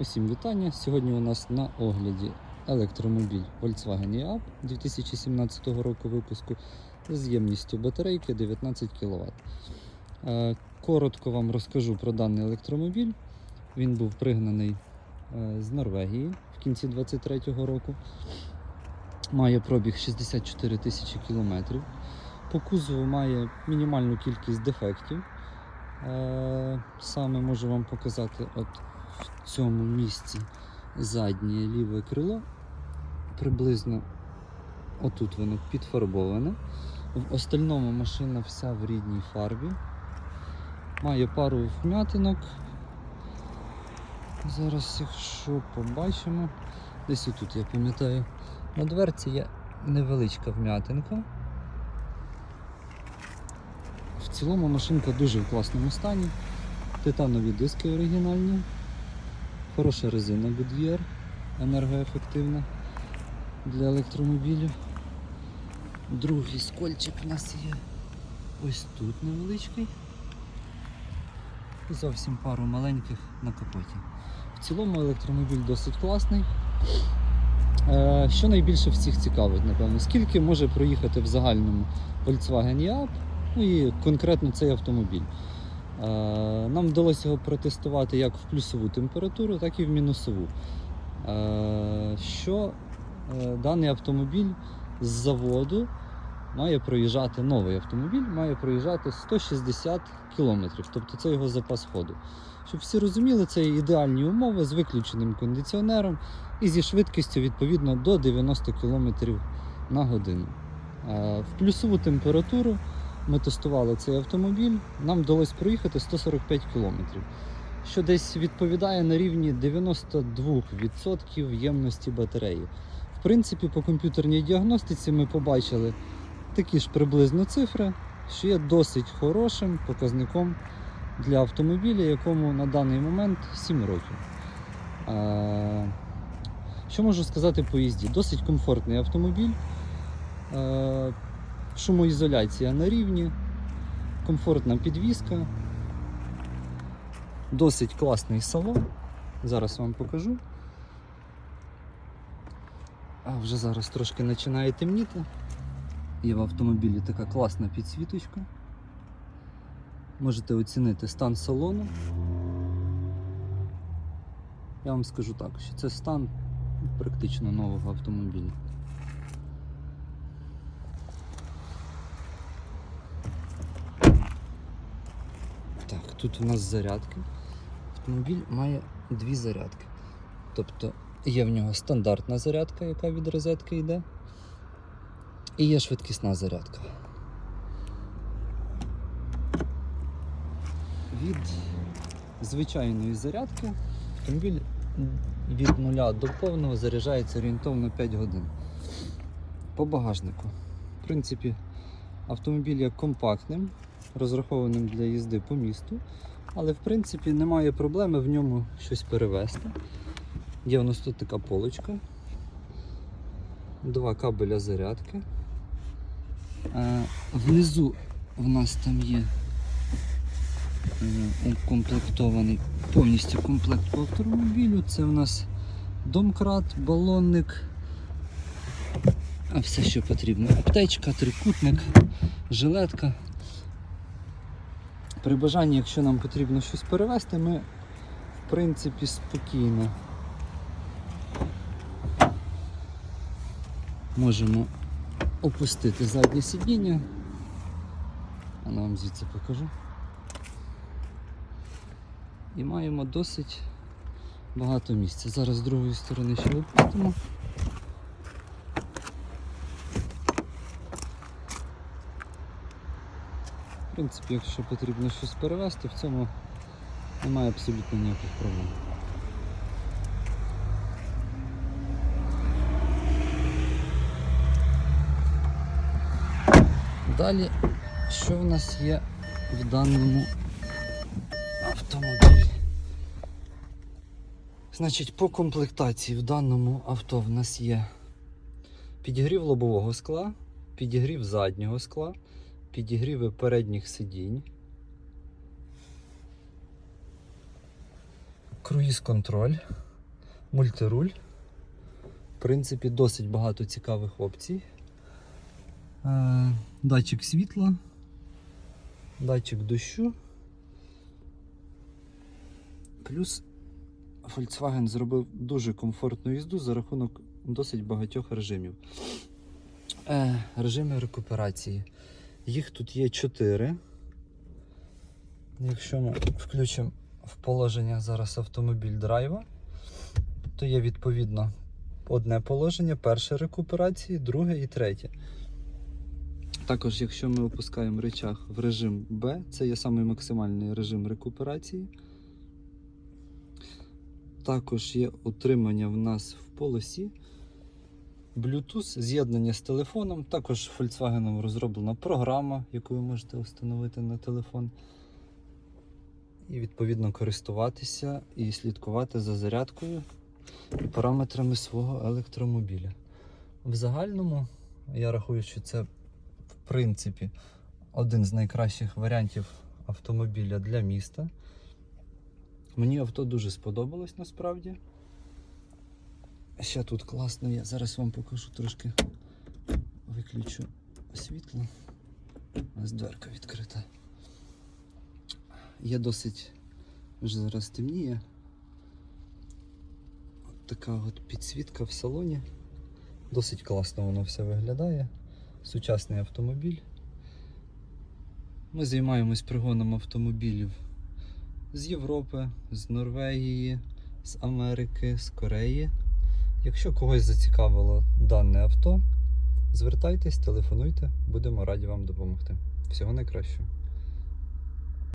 Усім вітання. Сьогодні у нас на огляді електромобіль Volkswagen e-Up 2017 року випуску з ємністю батарейки 19 кВт. Е, Коротко вам розкажу про даний електромобіль. Він був пригнаний е, з Норвегії в кінці 2023 року. Має пробіг 64 тисячі кілометрів. По кузову має мінімальну кількість дефектів. Е, Саме можу вам показати от в цьому місці заднє ліве крило. Приблизно отут воно підфарбоване. В остальному машина вся в рідній фарбі. Має пару вмятинок. Зараз, якщо побачимо, десь отут, я пам'ятаю, на дверці є невеличка вмятинка. В цілому машинка дуже в класному стані. Титанові диски оригінальні. Хороша резина Goodyear, енергоефективна для електромобілів. Другий скольчик у нас є ось тут невеличкий. І зовсім пару маленьких на капоті. В цілому електромобіль досить класний. Е, Що найбільше всіх цікавить, напевно, скільки може проїхати в загальному Volkswagen e-Up, ну і конкретно цей автомобіль. Е, Нам вдалося його протестувати як в плюсову температуру, так і в мінусову. Е, Що е, даний автомобіль з заводу має проїжджати новий автомобіль, має проїжджати 160 км, тобто це його запас ходу. Щоб всі розуміли, це ідеальні умови з виключеним кондиціонером і зі швидкістю відповідно до 90 км на годину. В плюсову температуру ми тестували цей автомобіль, нам вдалося проїхати 145 км, що десь відповідає на рівні 92% ємності батареї. В принципі, по комп'ютерній діагностиці ми побачили такі ж приблизно цифри, що є досить хорошим показником для автомобіля, якому на даний момент 7 років. Що можу сказати по їзді? Досить комфортний автомобіль. Шумоізоляція на рівні, комфортна підвізка, досить класний салон. Зараз вам покажу. А вже зараз трошки починає темніти. Є в автомобілі така класна підсвіточка. Можете оцінити стан салону. Я вам скажу так, що це стан практично нового автомобіля. Так, тут у нас зарядки. Автомобіль має дві зарядки. Тобто є в нього стандартна зарядка, яка від розетки йде, і є швидкісна зарядка. Від звичайної зарядки автомобіль від нуля до повного заряджається орієнтовно 5 годин. По багажнику. В принципі, автомобіль є компактним, розрахованим для їзди по місту, але в принципі немає проблеми в ньому щось перевезти. Є у нас тут така полочка, два кабеля зарядки. Е, Внизу в нас там є е, укомплектований повністю комплект по автомобілю. Це в нас домкрат, балонник, а все, що потрібно. Аптечка, трикутник, жилетка. При бажанні, якщо нам потрібно щось перевезти, ми в принципі спокійно можемо опустити заднє сидіння. А я вам звідси покажу. І маємо досить багато місця. Зараз з другої сторони ще опустимо. В принципі, якщо потрібно щось перевезти, в цьому немає абсолютно ніяких проблем. Далі, що в нас є в даному автомобілі? Значить, по комплектації в даному авто в нас є підігрів лобового скла, підігрів заднього скла, підігріви передніх сидінь, круїз контроль, Мультируль. В принципі, досить багато цікавих опцій. Е, Датчик світла, датчик дощу. Плюс Volkswagen зробив дуже комфортну їзду за рахунок досить багатьох режимів. Е, режими рекуперації. Їх тут є 4. Якщо ми включимо в положення зараз автомобіль драйва, то є відповідно одне положення, перше рекуперації, друге і третє. Також, якщо ми опускаємо речах в режим B, це є самий максимальний режим рекуперації. Також є утримання в нас в полосі. Bluetooth, з'єднання з телефоном. Також Volkswagen розроблена програма, яку ви можете встановити на телефон. І відповідно користуватися і слідкувати за зарядкою і параметрами свого електромобіля. В загальному я рахую, що це в принципі один з найкращих варіантів автомобіля для міста. Мені авто дуже сподобалось насправді. Ще тут класно є. Зараз вам покажу трошки. Виключу світло. У нас дверка відкрита. Є досить, вже зараз темніє. От така от підсвітка в салоні. Досить класно воно все виглядає. Сучасний автомобіль. Ми займаємось пригоном автомобілів з Європи, з Норвегії, з Америки, з Кореї. Якщо когось зацікавило дане авто, звертайтесь, телефонуйте, будемо раді вам допомогти. Всього найкращого.